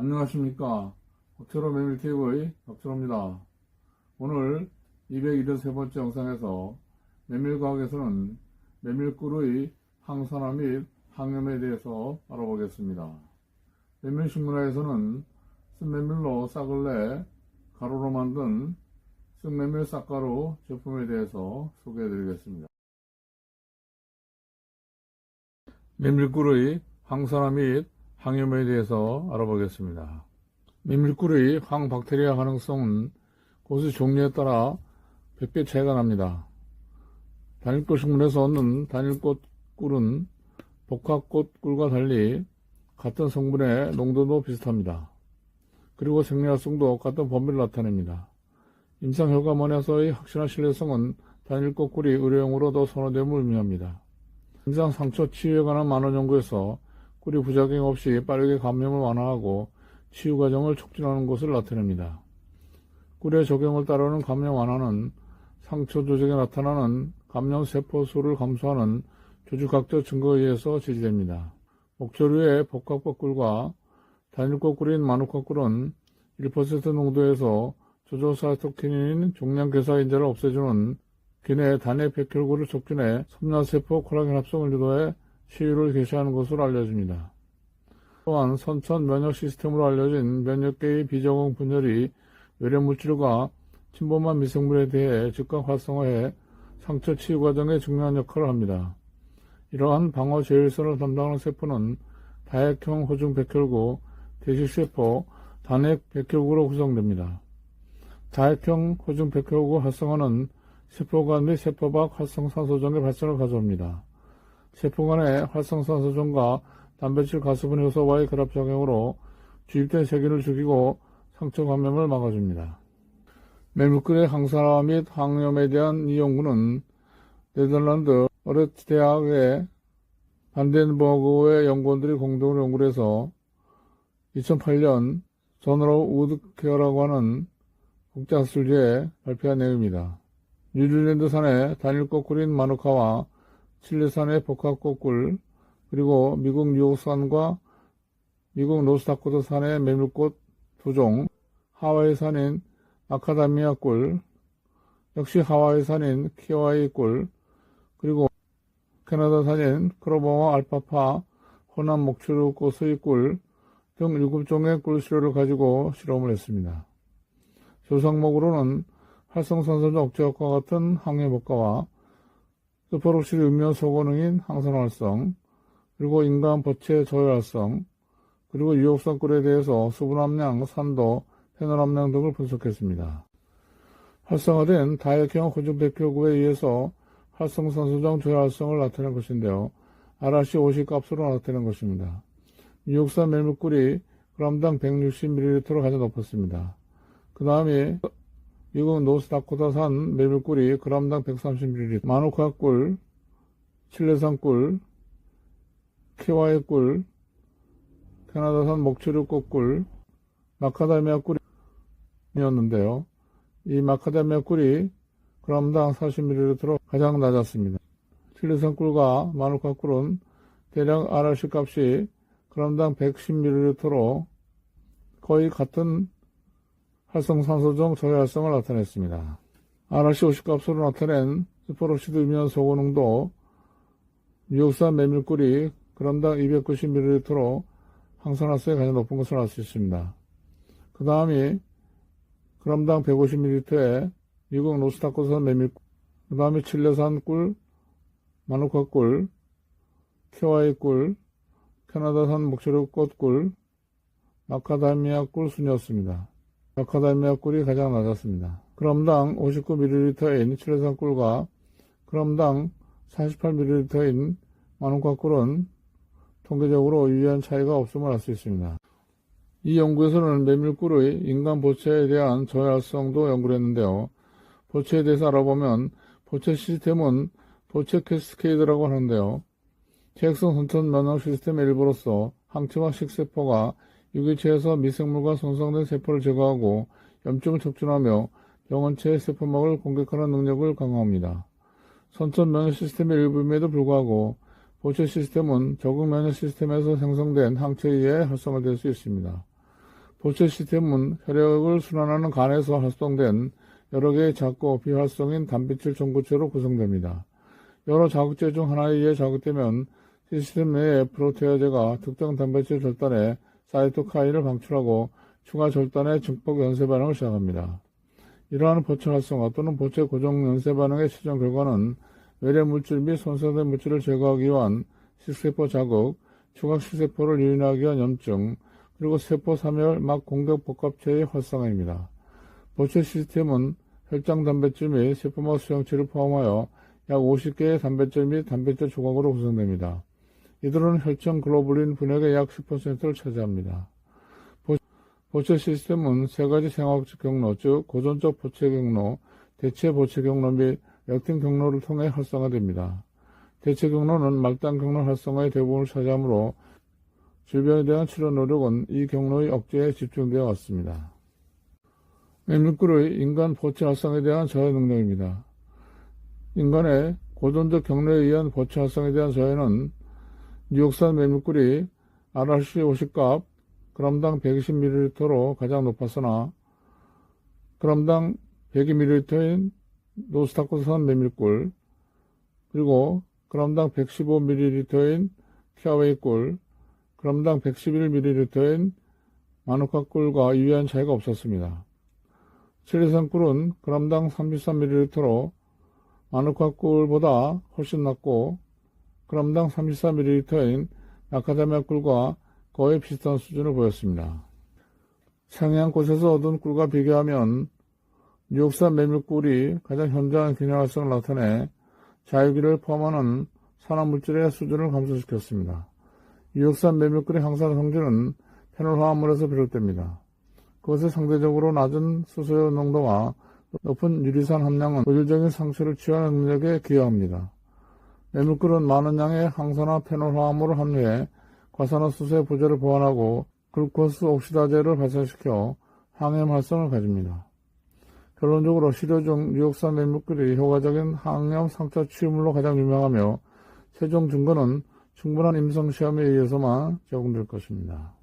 안녕하십니까. 옥체로 메밀TV의 박철호입니다. 오늘 273번째 영상에서 메밀과학에서는 메밀꿀의 항산화 및 항염에 대해서 알아보겠습니다. 메밀식문화에서는 쓴메밀로 싹을 내 가루로 만든 쓴메밀 싹가루 제품에 대해서 소개해드리겠습니다. 메밀꿀의 항산화 및 항염에 대해서 알아보겠습니다. 메밀꿀의 항박테리아 가능성은 꽃의 종류에 따라 100배 차이가 납니다. 단일꽃 식물에서 얻는 단일꽃 꿀은 복합꽃 꿀과 달리 같은 성분의 농도도 비슷합니다. 그리고 생리활성도 같은 범위를 나타냅니다. 임상 효과면에서의 확실한 신뢰성은 단일꽃 꿀이 의료용으로 더 선호됨을 의미합니다. 임상 상처 치유에 관한 많은 연구에서 꿀이 부작용 없이 빠르게 감염을 완화하고 치유 과정을 촉진하는 것을 나타냅니다. 꿀의 적용을 따르는 감염 완화는 상처 조직에 나타나는 감염 세포 수를 감소하는 조직학적 증거에 의해서 지지됩니다. 목조류의 복합과 꿀과 단일꽃 꿀인 마누카 꿀은 1% 농도에서 조조사이토키닌 종양 괴사 인자를 없애주는 기내 단해 백혈구를 촉진해 섬나세포 콜라겐 합성을 유도해 치유를 개시하는 것으로 알려집니다. 또한 선천 면역 시스템으로 알려진 면역계의 비적응 분열이 외래 물질과 침범한 미생물에 대해 즉각 활성화해 상처 치유 과정에 중요한 역할을 합니다. 이러한 방어 제일선을 담당하는 세포는 다액형 호중 백혈구, 대식세포, 단핵 백혈구로 구성됩니다. 다액형 호중 백혈구 활성화는 세포간 및 세포밖 활성산소종의 발생을 가져옵니다. 세포 간의 활성산소종과 단백질 가수분 효소와의 결합작용으로 주입된 세균을 죽이고 상처 감염을 막아줍니다. 메밀꿀의 항산화 및 항염에 대한 이 연구는 네덜란드 어르트 대학의 반덴버그의 연구원들이 공동으로 연구를 해서 2008년 저널 우드케어라고 하는 국제학술지에 발표한 내용입니다. 뉴질랜드산의 단일꽃 꿀인 마누카와 칠레산의 복합꽃 꿀, 그리고 미국 뉴욕산과 미국 노스다코타산의 메밀꽃 두 종, 하와이산인 아카다미아 꿀, 역시 하와이산인 키와이 꿀, 그리고 캐나다산인 크로버와 알파파, 호남 목추루 꽃의 꿀 등 7종의 꿀 시료를 가지고 실험을 했습니다. 조상목으로는 활성산소적 억제효과 같은 항염 효과와 스포록실 음료 소고능인 항산활성, 그리고 인간 버체 저혈활성, 그리고 유혹성 꿀에 대해서 수분 함량, 산도, 페놀 함량 등을 분석했습니다. 활성화된 다액형 호중 백혈구에 의해서 활성산소장 저혈활성을 나타낸 것인데요. RRC 50 값으로 나타낸 것입니다. 유혹산 멜물꿀이 g당 160ml로 가장 높았습니다. 그 다음에 미국 노스다코타산 메밀꿀이 g당 130ml, 마누카 꿀, 칠레산 꿀, 키와이 꿀, 캐나다산 목초류 꽃 꿀, 마카다미아 꿀이었는데요. 이 마카다미아 꿀이 g당 40ml로 가장 낮았습니다. 칠레산 꿀과 마누카 꿀은 대략 RRC 값이 g당 110ml로 거의 같은 활성산소종 저혈성을 나타냈습니다. RRC 50 값으로 나타낸 스포록시드 음이온 소고 농도 뉴욕산 메밀꿀이 g당 290ml로 항산화성이 가장 높은 것을 알 수 있습니다. 그 다음이 g당 150ml에 미국 노스다코산 메밀꿀, 그 다음에 칠레산 꿀, 마누카 꿀, 키와이 꿀, 캐나다산 목초류 꽃꿀, 마카다미아 꿀 순이었습니다. 마카다미아 꿀이 가장 낮았습니다. 그럼당 59ml인 칠레산 꿀과 그럼당 48ml인 마누카 꿀은 통계적으로 유의한 차이가 없음을 알 수 있습니다. 이 연구에서는 메밀꿀의 인간 보체에 대한 저혈성도 연구를 했는데요. 보체에 대해서 알아보면 보체 시스템은 보체 캐스케이드라고 하는데요. 체액성 선천 면역 시스템의 일부로서 항체와 식세포가 유기체에서 미생물과 손상된 세포를 제거하고 염증을 촉진하며 병원체의 세포막을 공격하는 능력을 강화합니다. 선천 면역 시스템의 일부임에도 불구하고 보체 시스템은 적응 면역 시스템에서 생성된 항체에 의해 활성화될 수 있습니다. 보채 시스템은 혈액을 순환하는 간에서 활성된 여러 개의 작고 비활성인 단백질 전구체로 구성됩니다. 여러 자극제 중 하나에 의해 자극되면 시스템 내의 프로테아제가 특정 단백질 절단에 사이토카인을 방출하고 추가 절단의 증폭 연쇄 반응을 시작합니다. 이러한 보채 활성화 또는 보채 고정 연쇄 반응의 최종 결과는 외래 물질 및 손상된 물질을 제거하기 위한 식세포 자극, 추각 식세포를 유인하기 위한 염증, 그리고 세포 사멸 막 공격 복합체의 활성화입니다. 보채 시스템은 혈장 단백질 및 세포막 수용체를 포함하여 약 50개의 단백질 및 단백질 조각으로 구성됩니다. 이들은 혈청 글로불린 분액의 약 10%를 차지합니다. 보채 시스템은 세 가지 생화학적 경로, 즉 고전적 보채 경로, 대체 보채 경로 및 역팅 경로를 통해 활성화됩니다. 대체 경로는 말단 경로 활성화의 대부분을 차지하므로 질병에 대한 치료 노력은 이 경로의 억제에 집중되어 왔습니다. 메밀꿀의 인간 보채 활성에 대한 저해 능력입니다. 인간의 고전적 경로에 의한 보채 활성에 대한 저해는 뉴욕산 메밀꿀이 RRC 50값 g당 120ml로 가장 높았으나 g당 102ml인 노스타코산 메밀꿀 그리고 g당 115ml인 키아웨이 꿀 g당 111ml인 마누카 꿀과 유의한 차이가 없었습니다. 칠리산 꿀은 g당 33ml로 마누카 꿀보다 훨씬 낮고 g당 34ml인 마카다미아 꿀과 거의 비슷한 수준을 보였습니다. 상해안 곳에서 얻은 꿀과 비교하면 뉴욕산 메밀꿀이 가장 현저한 균형 활성을 나타내 자유기를 포함하는 산화물질의 수준을 감소시켰습니다. 뉴욕산 메밀꿀의 항산 성질은 페놀 화합물에서 비롯됩니다. 그것의 상대적으로 낮은 수소의 농도와 높은 유리산 함량은 고질적인 상처를 치유하는 능력에 기여합니다. 메밀꿀은 많은 양의 항산화 페놀 화합물을 함유해 과산화수소의 부재를 보완하고 글루코스 옥시다제를 발생시켜 항염 활성을 가집니다. 결론적으로 시료 중 뉴욕산 메밀꿀이 효과적인 항염 상처 치유물로 가장 유명하며 최종 증거는 충분한 임상 시험에 의해서만 제공될 것입니다.